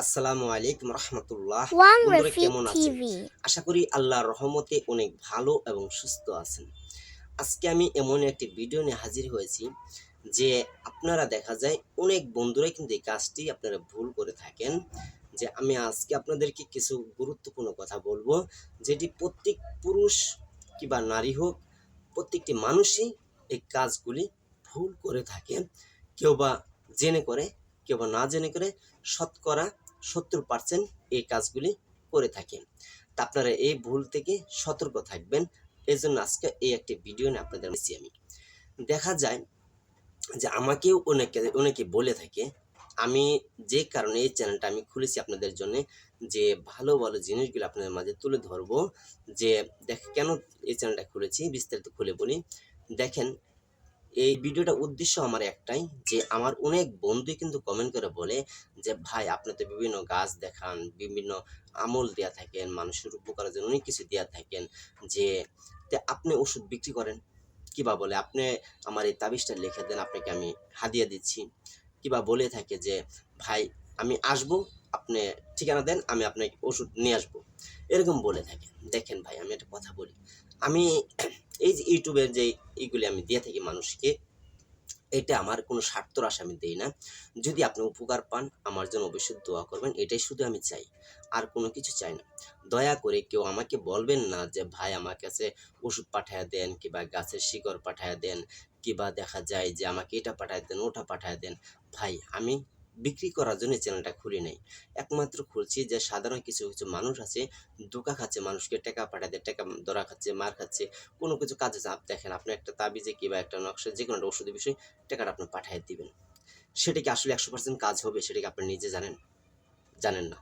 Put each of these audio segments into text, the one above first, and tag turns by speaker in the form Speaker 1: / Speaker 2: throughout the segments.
Speaker 1: আসসালামু আলাইকুম রহমতুল্লাহ। কেমন আছেন? আশা করি আল্লাহর রহমতে অনেক ভালো এবং সুস্থ আছেন। আজকে আমি এমন একটি ভিডিও নিয়ে হাজির হয়েছি যে আপনারা দেখা যায় অনেক বন্ধুরাই কিন্তু এই কাজটি আপনারা ভুল করে থাকেন যে আমি আজকে আপনাদেরকে কিছু গুরুত্বপূর্ণ কথা বলব যেটি প্রত্যেক পুরুষ কিংবা নারী হোক প্রত্যেকটি মানুষই এই কাজগুলি ভুল করে থাকে। কেউ বা জেনে করে কেউ বা না জেনে করে শতকরা সত্তর পার্সেন্ট এই কাজগুলি করে থাকে তা আপনারা এই ভুল থেকে সতর্ক থাকবেন। এই জন্য আজকে এই একটি ভিডিও নিয়ে আপনাদের বলছি আমি। দেখা যায় যে আমাকেও অনেকে অনেকে বলে থাকে, আমি যে কারণে এই চ্যানেলটা আমি খুলেছি আপনাদের জন্য, যে ভালো ভালো জিনিসগুলো আপনাদের মাঝে তুলে ধরবো, যে দেখ কেন এই চ্যানেলটা খুলেছি, বিস্তারিত খুলে বলি। দেখেন এই ভিডিওটা উদ্দেশ্য আমার একটাই, যে আমার অনেক বন্ধু কিন্তু কমেন্ট করে বলে যে, ভাই, আপনি তো বিভিন্ন গাছ দেখান, বিভিন্ন আমল দেয়া থাকেন, মানুষের উপকারের জন্য অনেক কিছু দেওয়া থাকেন, যে আপনি ওষুধ বিক্রি করেন। কিবা বলে, আপনি আমার এই তাবিজটা লিখে দেন, আপনাকে আমি হাদিয়া দিচ্ছি। কিবা বলে থাকে যে, ভাই, আমি আসব, আপনি ঠিকানা দেন, আমি আপনাকে ওষুধ নিয়ে আসব। এরকম বলে থাকে। দেখেন ভাই, আমি একটা কথা বলি। আমি এই যে ইউটিউবের যে এইগুলি আমি দিয়ে থাকি মানুষকে, এটা আমার কোনো স্বার্থর আশা আমি দেই না। যদি আপনি উপকার পান, আমার জন্য অবশ্যই দোয়া করবেন, এটাই শুধু আমি চাই, আর কোনো কিছু চাই না। দয়া করে কেউ আমাকে বলবেন না যে, ভাই, আমার কাছে ওষুধ পাঠায় দেন কিংবা গাছের শিকড় পাঠায় দেন কিংবা দেখা যায় যে আমাকে এটা পাঠায় দেন, ওটা পাঠায় দেন। ভাই, আমি বিক্রি করার জন্য চ্যানেলটা খুলি নাই। একমাত্র খুলছি যে সাধারণ কিছু কিছু মানুষ আছে দোকা খাচ্ছে, মানুষকে টাকা দেয় টাকা ধরা খাচ্ছে, মার খাচ্ছে, কোনো কিছু কাজে চাপ দেখেন আপনি একটা তাবিজে কিংবা একটা নকশা যে কোনো একটা ওষুধের বিষয়ে টাকাটা আপনি পাঠিয়ে দিবেন। সেটা কি আসলে একশো পার্সেন্ট কাজ হবে, সেটা কি আপনি নিজে জানেন? জানেন না।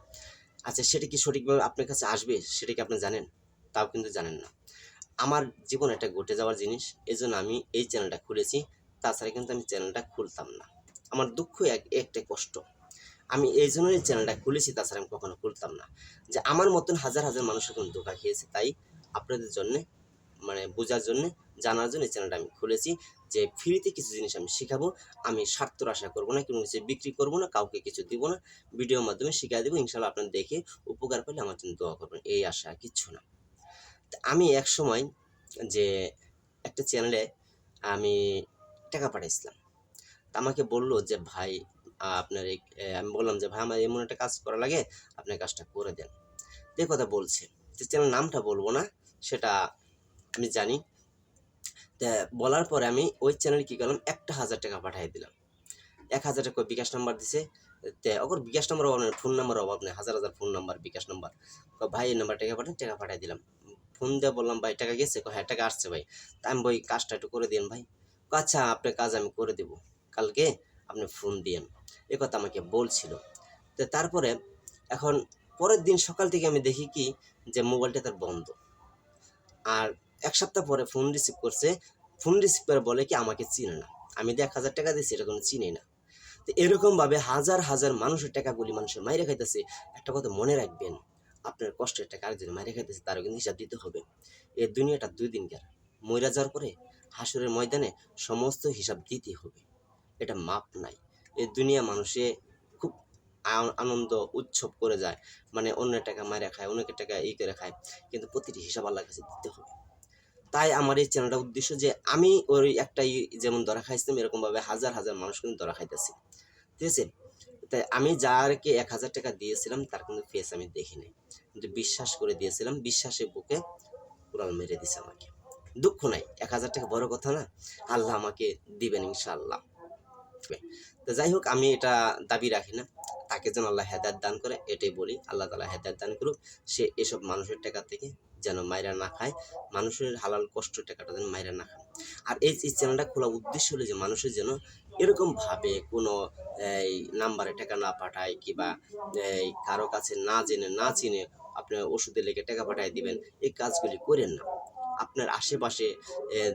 Speaker 1: আচ্ছা সেটা কি সঠিকভাবে আপনার কাছে আসবে, সেটা কি আপনি জানেন? তাও কিন্তু জানেন না। আমার জীবন একটা ঘটে যাওয়ার জিনিস এই আমি এই চ্যানেলটা খুলেছি। তাছাড়া কিন্তু আমি চ্যানেলটা খুলতাম না। আমার দুঃখ এক, একটাই কষ্ট। আমি এই জন্যই চ্যানেলটা খুলেছি, তাছাড়া আমি কখনো খুলতাম না। যে আমার মতন হাজার হাজার মানুষ এখন ধোকা খেয়েছে, তাই আপনাদের জন্যে মানে বোঝার জন্য, জানার জন্য এই চ্যানেলটা আমি খুলেছি। যে ফ্রিতে কিছু জিনিস আমি শেখাবো, আমি স্বার্থর আশা করব না, কোনো কিছু বিক্রি করব না, কাউকে কিছু দিব না, ভিডিওর মাধ্যমে শিখিয়ে দেবো ইনশাল্লাহ আপনারা দেখে উপকার পেলে আমার জন্য দোয়া করবেন, এই আশা কিচ্ছু না। আমি এক সময় যে একটা চ্যানেলে আমি টাকা পাঠাইছিলাম। আমাকে বলল যে, ভাই, আপনার আমি বললাম যে, ভাই, আমার এমন একটা কাজ করা লাগে, আপনি কাজটা করে দেন। এই কথা বলছে। যে চ্যানেল নামটা বলব না, সেটা আমি জানি। বলার পরে আমি ওই চ্যানেলে কী করলাম, একটা হাজার টাকা পাঠিয়ে দিলাম। এক হাজার টাকা বিকাশ নাম্বার দিছে। ওর বিকাশ নাম্বার অভাব নেই ফোন নাম্বার অভাব নেই, হাজার হাজার ফোন নাম্বার বিকাশ নাম্বার। ভাই, এই নাম্বার টাকা পাঠান, টাকা পাঠিয়ে দিলাম। ফোন দিয়ে বললাম, ভাই, টাকা গেছে? হ্যাঁ টাকা আসছে ভাই। তা আমি ভাই কাজটা একটু করে দিন ভাই। আচ্ছা আপনার কাজ আমি করে দেবো। কালকে আপনি ফোন দিয়েন। এ কথা আমাকে বলছিল। তো তারপরে এখন পরের দিন সকাল থেকে আমি দেখি কি যে মোবাইলটা তার বন্ধ। আর এক সপ্তাহ পরে ফোন রিসিভ করছে। ফোন রিসিভ করে বলে কি আমাকে চিনে না। আমি যে এক হাজার টাকা দিয়েছি, এটা কোনো চিনি না। তো এরকমভাবে হাজার হাজার মানুষের টাকাগুলি মানুষের মাইরে খাইতেছে। একটা কথা মনে রাখবেন, আপনার কষ্টের টাকা আরেকজন মাইরে খাইতেছে তারও কিন্তু হিসাব দিতে হবে। এই দুনিয়াটা দুই দিনকার। মইরা যাওয়ার পরে হাসুরের ময়দানে সমস্ত হিসাব দিতে হবে। এটা মাপ নাই। এই দুনিয়া মানুষে খুব আনন্দ উৎসব করে যায়। মানে অন্যের টাকা মাইরা খায় অন্যের টাকা এই করে খায়। কিন্তু প্রতিটি হিসাব আল্লাহর কাছে দিতে হবে। তাই আমার এই চ্যানেলটা উদ্দেশ্য যে আমি ওই একটাই যেমন ধরা খাইছিলাম, এরকমভাবে হাজার হাজার মানুষ কিন্তু ধরা খাইতেছি। ঠিক আছে? তাই আমি যারকে এক হাজার টাকা দিয়েছিলাম, তার কিন্তু ফেস আমি দেখি নাই। কিন্তু বিশ্বাস করে দিয়েছিলাম, বিশ্বাসের বুকে কুড়াল মেরে দিছে আমাকে। দুঃখ নাই, এক হাজার টাকা বড় কথা না? আল্লাহ আমাকে দিবেন ইনশাআল্লাহ। তো যাই হোক, আমি এটা দাবি রাখি না। তাকে যেন আল্লাহ হেদায়ত দান করে, এটাই বলি। আল্লাহ তালা হেদায়ত দান করুক। সে এসব মানুষের টাকা থেকে যেন মাইরা না খায়। মানুষের হালাল কষ্ট টাকাটা যেন মাইরা না খায়। আর এই চ্যানেলটা খোলা উদ্দেশ্য হলো যে, মানুষের যেন এরকম ভাবে কোনো, এই, নাম্বারে টাকা না পাঠায় কিংবা, এই, কারও কাছে না জেনে, না চিনে আপনার ওষুধে লেগে টাকা পাঠায় দিবেন, এই কাজগুলি করেন না। আপনার আশেপাশে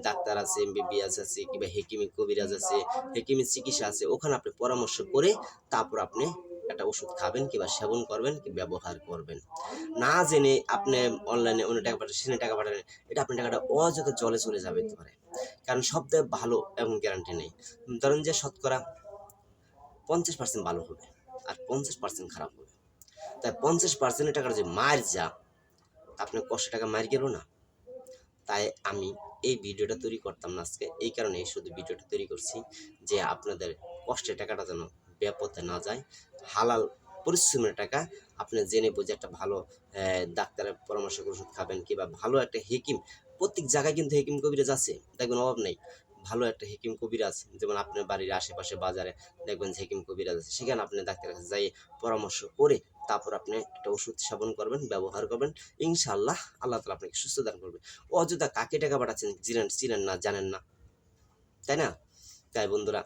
Speaker 1: ডাক্তার আছে, এমবিবিএস আছে কিংবা হেকিমি, কবিরাজ আছে, হেকিমি চিকিৎসা আছে, ওখানে আপনি পরামর্শ করে তারপর আপনি একটা ওষুধ খাবেন কিংবা সেবন করবেন কি ব্যবহার করবেন। না জেনে আপনি অনলাইনে অন্য টাকা পাঠান, সেখানে টাকা পাঠান, এটা আপনার টাকাটা অযথা জলে চলে যাবে পারে। কারণ সব দেয় ভালো এবং গ্যারান্টি নেই। ধরেন যে শতকরা পঞ্চাশ পার্সেন্ট ভালো হবে আর পঞ্চাশ পার্সেন্ট খারাপ হবে। তাই পঞ্চাশ পার্সেন্টের টাকার যে মার যা আপনি কষ্ট টাকা মার গেল না। তাই আমি এই ভিডিওটা তৈরি করতাম না আজকে। এই কারণে শুধু ভিডিওটা তৈরি করছি যে আপনাদের কষ্টের টাকাটা যেন ব্যাপতে না যায়। হালাল পরিশ্রমের টাকা আপনি জেনে বুঝে একটা ভালো ডাক্তারের পরামর্শ ওষুধ খাবেন কিংবা ভালো একটা হেকিম, প্রত্যেক জায়গায় কিন্তু হেকিম কবিরাজ আছে। দেখবেন অভাব নেই। ভালো একটা হেকিম কবিরাজ যেমন আপনার বাড়ির আশেপাশে বাজারে দেখবেন যে হেকিম কবিরাজ আছে, সেখানে আপনি ডাক্তারের কাছে যাই পরামর্শ করে তারপর আপনি একটা ওষুধ সেবন করবেন, ব্যবহার করবেন, ইনশাআল্লাহ আল্লাহ তালা আপনাকে সুস্থ দান করবে। অযথা কাকে টাকা পাঠাচ্ছেন চিনেন চিনেন না, জানেন না। তাই না? তাই বন্ধুরা,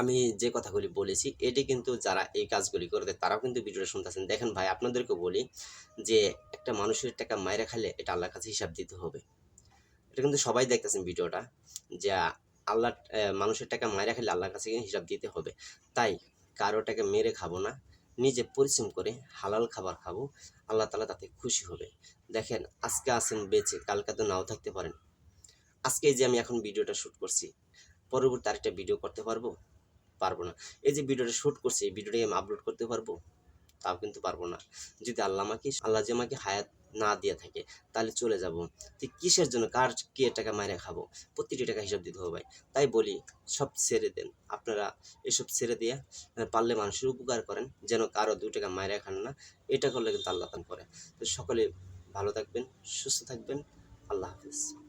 Speaker 1: আমি যে কথাগুলি বলেছি, এটি কিন্তু যারা এই কাজগুলি করে তারাও কিন্তু ভিডিওটা শুনতেছেন। দেখেন ভাই আপনাদেরকে বলি যে একটা মানুষের টাকা মায়েরা খালে এটা আল্লাহর কাছে হিসাব দিতে হবে। এটা কিন্তু সবাই দেখতেছেন ভিডিওটা, যে আল্লাহ মানুষের টাকা মায়েরা খালে আল্লাহর কাছে হিসাব দিতে হবে। তাই কারও টাকা মেরে খাব না, নিজে পরিশ্রম করে হালাল খাবার খাব, আল্লাহ তালা তাতে খুশি হবে। দেখেন, আজকে আসেন বেঁচে, কালকে তো নাও থাকতে পারেন। আজকে যে আমি এখন ভিডিওটা শ্যুট করছি, পরবর্তী আরেকটা ভিডিও করতে পারব? পারব না। এই যে ভিডিওটা শ্যুট করছি, এই ভিডিওটাকে আমি আপলোড করতে পারব? তাও কিন্তু পারব না। যদি আল্লাহ আমাকে, আল্লাহ যে আমাকে হায়াত না দিয়ে থাকে, তাহলে চলে যাব। তো কিসের জন্য? কার কে টাকা মাইরে খাব? প্রতিটি টাকা হিসাব দিতে হবে তাই বলি, সব ছেড়ে দেন। আপনারা এসব ছেড়ে দিয়ে পারলে মানুষের উপকার করেন, যেন কারও দু টাকা মাইরে খান না। এটা করলে কিন্তু আল্লাহ তান করে। তো সকলে ভালো থাকবেন, সুস্থ থাকবেন। আল্লাহ হাফিজ।